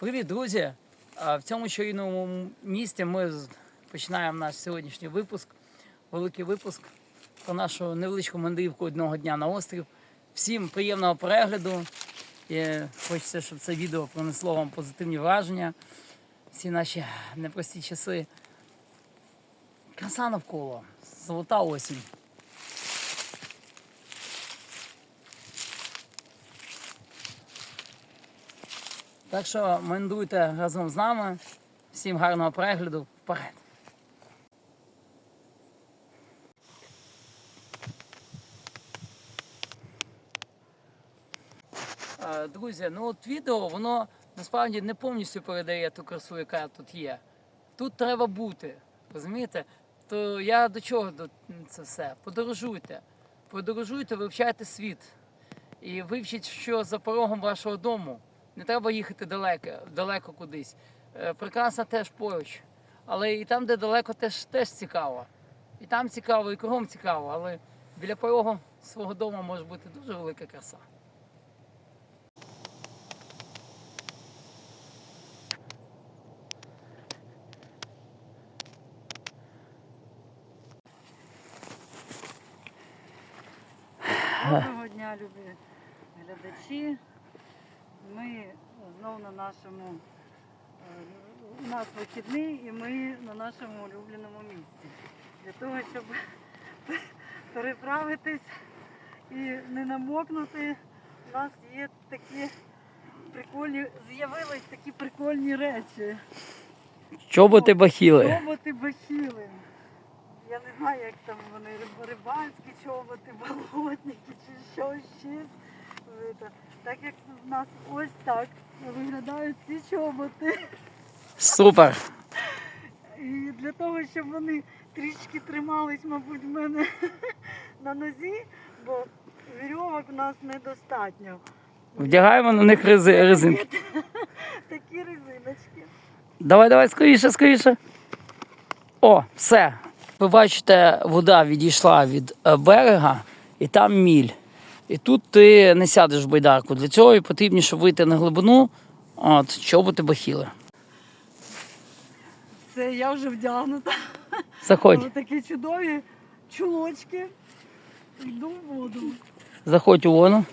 Привіт, друзі! В цьому чарівному місті ми починаємо наш сьогоднішній випуск, великий випуск про нашу невеличку мандрівку одного дня на острів. Всім приємного перегляду. І хочеться, щоб це відео принесло вам позитивні враження. Всі наші непрості часи. Краса навколо, золота осінь. Так що мандруйте разом з нами. Всім гарного перегляду. Вперед! Друзі, ну от відео, воно насправді не повністю передає ту красу, яка тут є. Тут треба бути. Розумієте? То я до чого до це все? Подорожуйте. Подорожуйте, вивчайте світ. І вивчіть, що за порогом вашого дому. Не треба їхати далеко, далеко кудись. Е, Прекрасна теж поруч. Але і там, де далеко, теж, теж цікаво. І там цікаво, і кругом цікаво, але біля порогу свого дому може бути дуже велика краса. Доброго дня, любі глядачі. Ми знову на нашому е, у нас вихідний і ми на нашому улюбленому місці. Для того, щоб переправитись і не намокнути, у нас є такі прикольні, з'явились такі прикольні речі. Чоботи бахіли. Чоботи бахіли. Я не знаю, як там вони рибальські чоботи, болотники чи що ще. Так як в нас ось так виглядають ці чоботи. Супер! І для того, щоб вони трішки тримались, мабуть, в мене на нозі, бо вірьовок у нас недостатньо. Вдягаємо на них рези, резинки. Такі резиночки. Давай, давай, скоріше, скоріше. О, все. Ви бачите, вода відійшла від е, берега, і там міль. І тут ти не сядеш в байдарку. Для цього і потрібно, щоб вийти на глибину, от, чоботи бахіли. Це я вже вдягнута. Заходь, Ось такі чудові чулочки. Йду в воду. заходь у воду.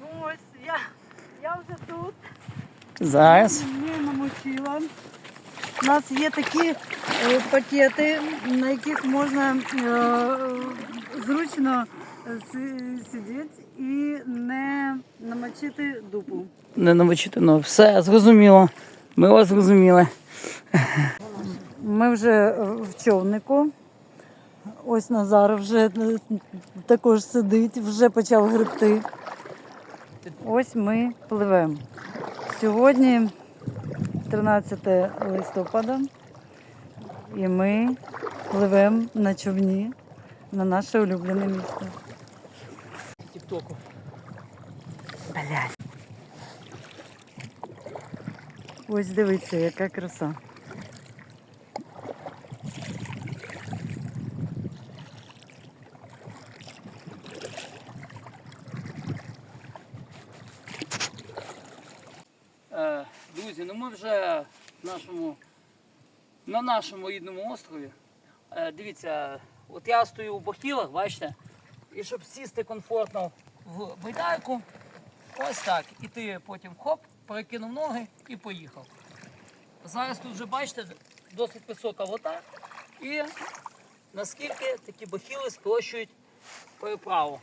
Ну ось я, я вже тут Зараз. не намочила. У нас є такі е, пакети, на яких можна е, зручно сидіти і не намочити дупу. Не навчити, ну все, зрозуміло. Ми вас зрозуміли. Ми вже е, в човнику. Ось Назар вже е, також сидить, вже почав гребти. Ось ми пливемо. Сьогодні 13 листопада, і ми пливемо на човні на наше улюблене місто. Тіктоку. Ось дивіться, яка краса. Е, Друзі, ну ми вже нашому, на нашому рідному острові. Е, Дивіться, от я стою у бахілах, бачите, і щоб сісти комфортно в байдарку, ось так. І ти потім хоп, перекинув ноги і поїхав. Зараз тут вже бачите, досить висока вода. І наскільки такі бахіли спрощують переправу.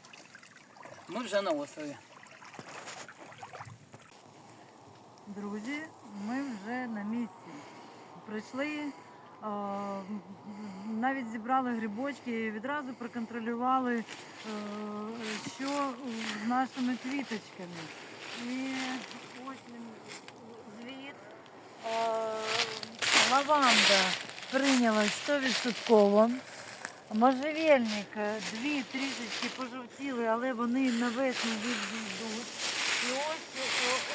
Ми вже на острові. Друзі, ми вже на місці. Прийшли, навіть зібрали грибочки і відразу проконтролювали, е, що з нашими квіточками. І ось він звіт. Лаванда прийнялась 100%. Можжевельник, е, дві трішечки пожовтіли, але вони на весну відійдуть. І ось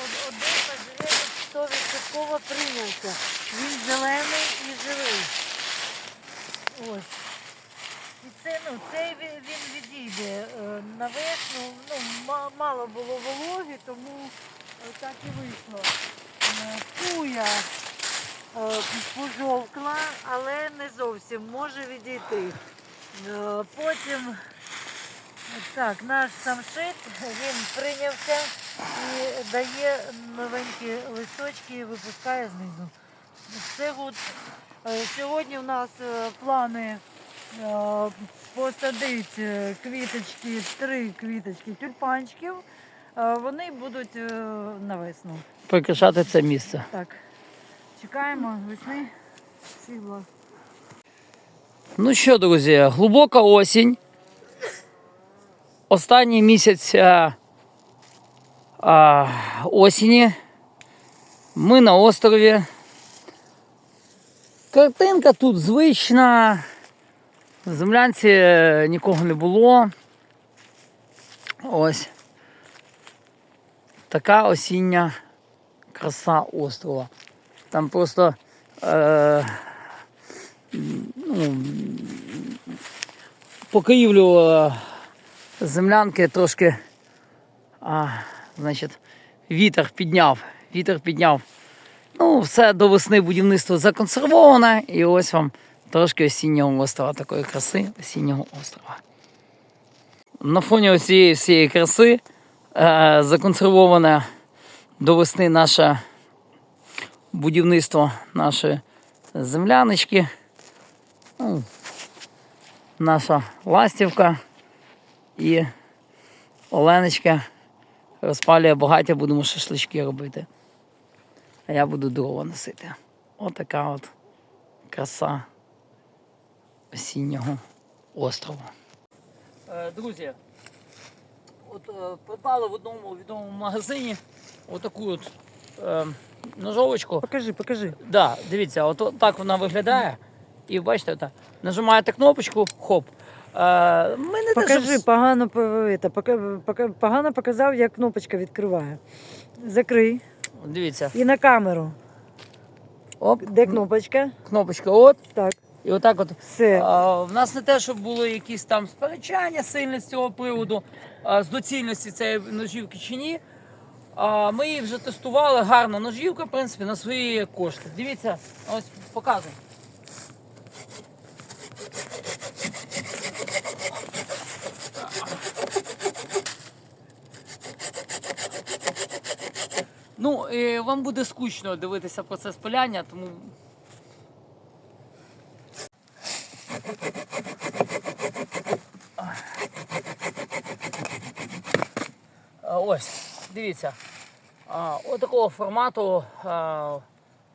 один можжевельник 100% прийнявся. Він зелений і живий. Ось. І це, ну, цей він, відійде е, на весну. Ну, мало було вологи, тому е, так і вийшло. Туя е, пожовкла, але не зовсім може відійти. Потім так, наш самшит він прийнявся і дає новенькі листочки і випускає знизу. Це от, е, сьогодні у нас е, плани е, посадити квіточки, три квіточки тюльпанчиків. Вони будуть на весну. Прикрашати це місце. Так, чекаємо весни. Всіх благ. Ну що, друзі, глибока осінь. Останній місяць а, осені. Ми на острові. Картинка тут звична. В землянці е, нікого не було. Ось. Така осіння краса острова. Там просто е, ну, покрівлю е, землянки трошки, а, значить, вітер підняв. Вітер підняв. Ну, все до весни будівництво законсервоване. І ось вам трошки осіннього острова, такої краси осіннього острова. На фоні ось цієї всієї краси е, законсервоване до весни наше будівництво нашої земляночки. Ну, наша ластівка і Оленочка розпалює багаття, будемо шашлички робити. А я буду дрова носити. Отака от краса осіннього острова. Друзі, от е, придбали в одному відомому магазині отаку от е, ножовочку. Покажи, покажи. Да, дивіться, от, так вона виглядає. І бачите, нажимаєте кнопочку, хоп. Е, ми Покажи, щоб- погано, по- это, пока- пока- погано показав, як кнопочка відкриває. Закрий. Дивіться. І на камеру. Оп, Де кнопочка? кнопочка, от. Так, І отак от. все. А, в нас не те, щоб були якісь там сперечання сильні з цього приводу, а, з доцільності цієї ножівки чи ні. А, ми її вже тестували, гарна ножівка, в принципі, на свої кошти. Дивіться, ось показую. Ну, і вам буде скучно дивитися процес пиляння, тому Ось, дивіться. Отакого формату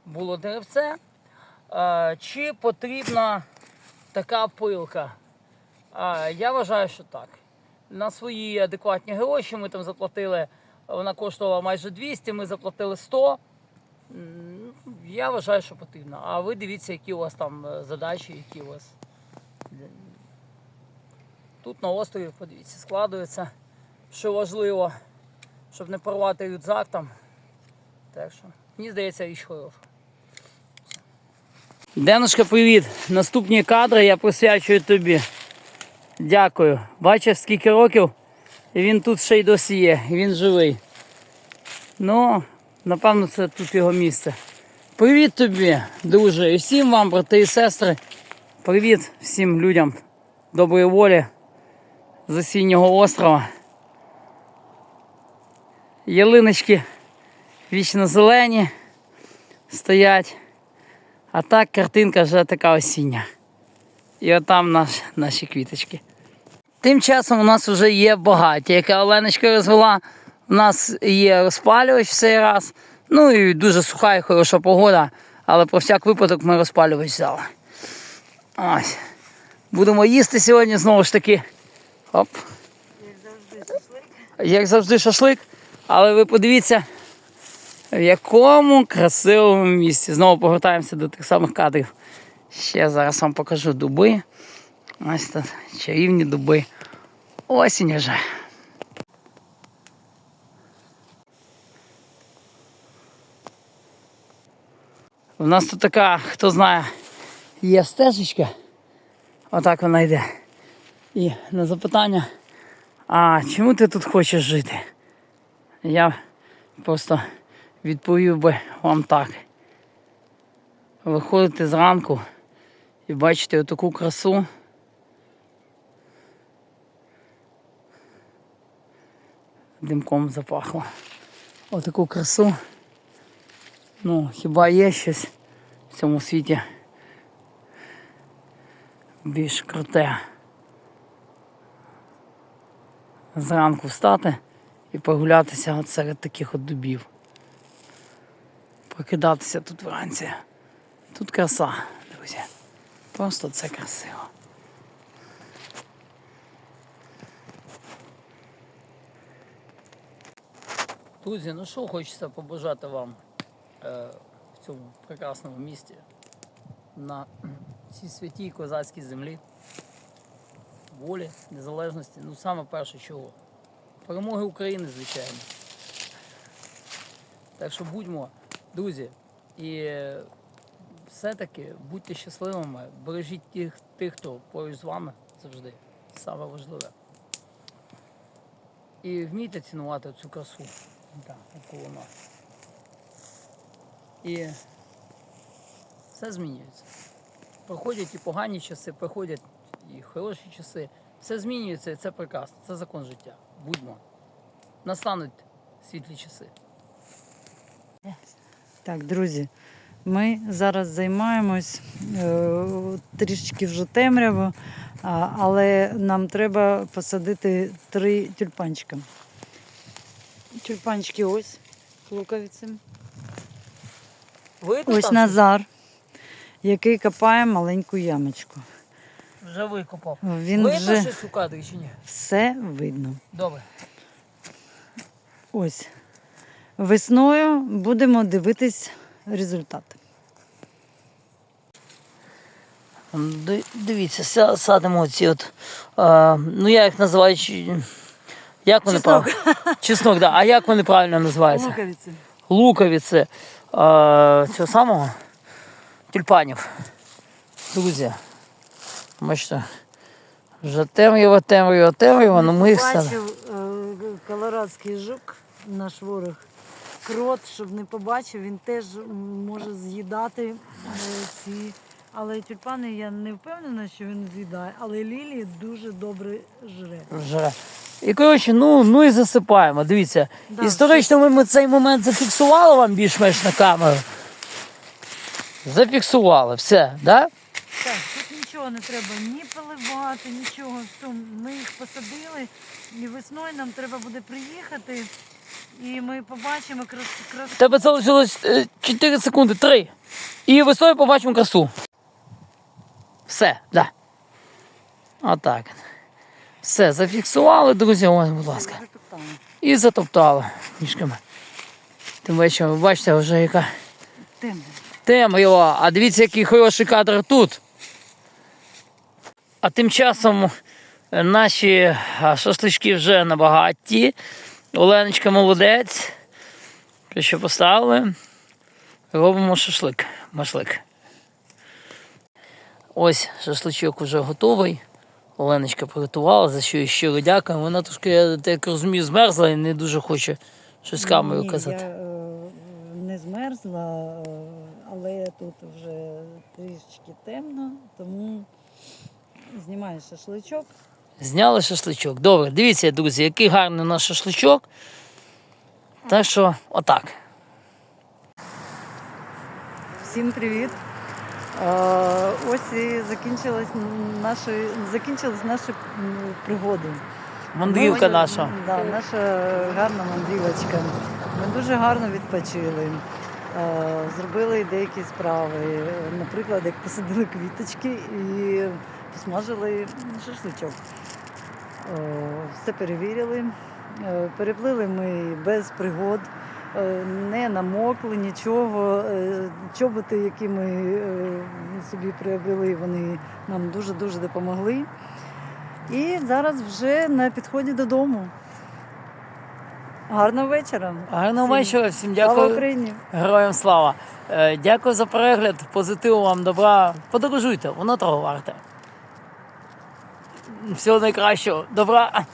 було деревце. Чи потрібна така пилка? Я вважаю, що так. На свої адекватні гроші ми там заплатили, вона коштувала майже 200, ми заплатили 100. Я вважаю, що потрібно. А ви дивіться, які у вас там е, задачі, які у вас. Тут на острові, подивіться, складується що важливо, щоб не порвати рюкзак там. Так що, мені здається, річ хороша. Денушка, привіт! Наступні кадри я присвячую тобі. Дякую. Бачиш, скільки років він тут ще й досі є, він живий. Ну, напевно, це тут його місце. Привіт тобі, друже, і всім вам, брати і сестри. Привіт всім людям доброї волі з осіннього острова. Ялиночки вічно зелені стоять. А так картинка вже така осіння. І отам наш, наші квіточки. Тим часом у нас вже є багаття, яке Оленочка розвела. У нас є розпалювач в цей раз. Ну і дуже суха і хороша погода. Але про всяк випадок ми розпалювач взяли. Ось. Будемо їсти сьогодні знову ж таки. Оп. Як завжди, шашлик. як завжди, шашлик. Але ви подивіться, в якому красивому місці. Знову повертаємося до тих самих кадрів. Ще зараз вам покажу дуби. Ось тут чарівні дуби. Осінь вже. У нас тут така, хто знає, є стежечка. Отак вона йде. І на запитання, а чому ти тут хочеш жити? Я просто відповів би вам так. Виходите зранку і бачите отаку красу. Димком запахло. Отаку красу. Ну, хіба є щось в цьому світі більш круте. Зранку встати і прогулятися серед таких от дубів. Прокидатися тут вранці. Тут краса, друзі. Просто це красиво. Друзі, ну що хочеться побажати вам е, в цьому прекрасному місті на цій святій козацькій землі. Волі, незалежності, ну саме перше чого. Перемоги України, звичайно. Так що будьмо, друзі, і все-таки будьте щасливими, бережіть тих, тих, хто поруч з вами завжди. Саме важливе. І вмійте цінувати цю красу, так, нас. І все змінюється. Проходять і погані часи, проходять і хороші часи. Все змінюється і це прекрасно. Це закон життя. Будьмо. Настануть світлі часи. Так, друзі, ми зараз займаємось е, трішечки вже темряво, але нам треба посадити три тюльпанчика. Тюльпанчики ось луковиці. Видно Ось там, Назар, який копає маленьку ямочку. вже викопав. Він Видно вже щось у кадрі чи ні? все видно. Добре. Ось. Весною будемо дивитись результат. Ди- Дивіться, ся- садимо ці от. Е, ну я їх називаю. чи- Як вони Чеснок. правильно? Чеснок, да. А як вони правильно називаються? Луковиці. Луковиці е, цього самого тюльпанів. Друзі. Бачите, вже темрява, темрява, темрява, ну ми їх садимо. Бачив е, колорадський жук, наш ворог. Крот, щоб не побачив, він теж м, може з'їдати е, ці. Але тюльпани я не впевнена, що він з'їдає, але лілії дуже добре жре. Вже. І коротше, ну, ну і засипаємо. Дивіться. Да, Історично ми, ми цей момент зафіксували вам більш-менш на камеру. Зафіксували, все, да? Так, тут нічого не треба ні поливати, нічого. Все, ми їх посадили, і весною нам треба буде приїхати, і ми побачимо крас, крас... В тебе залишилось е, 4 секунди, 3. І весною побачимо красу. Все, да. Отак. Все, зафіксували, друзі, ось, будь ласка. І затоптали ніжками. Тим вечором, ви бачите, вже яка Темно. темрява. А дивіться, який хороший кадр тут. А тим часом е, наші шашлички вже на багатті. Оленочка молодець. Що поставили. Робимо шашлик. Машлик. Ось шашличок вже готовий. Оленочка приготувала, за що їй щиро дякую. Вона трошки, я так розумію, змерзла і не дуже хоче щось камерою казати. Я е, не змерзла, е, але тут вже трішечки темно, тому знімаю шашличок. Зняли шашличок. Добре, дивіться, друзі, який гарний наш шашличок. Так що, отак. Всім привіт! Е, Ось і закінчилась наші, закінчились наші пригоди. Мандрівка Дуже- наша. Да, наша гарна мандрівочка. Ми дуже гарно відпочили. Е, Зробили деякі справи. Наприклад, як посадили квіточки і посмажили шашличок. Е, Все перевірили. Переплили ми без пригод. Е, не намокли, нічого. Е, Чоботи, які ми е, собі приобрели, вони нам дуже-дуже допомогли. І зараз вже на підході додому. Гарного вечора. Гарного Всім. вечора, всім Слава дякую. Україні! Героям слава. Дякую за перегляд, позитиву вам, добра. Подорожуйте, воно того варте. Всього найкращого. Добра.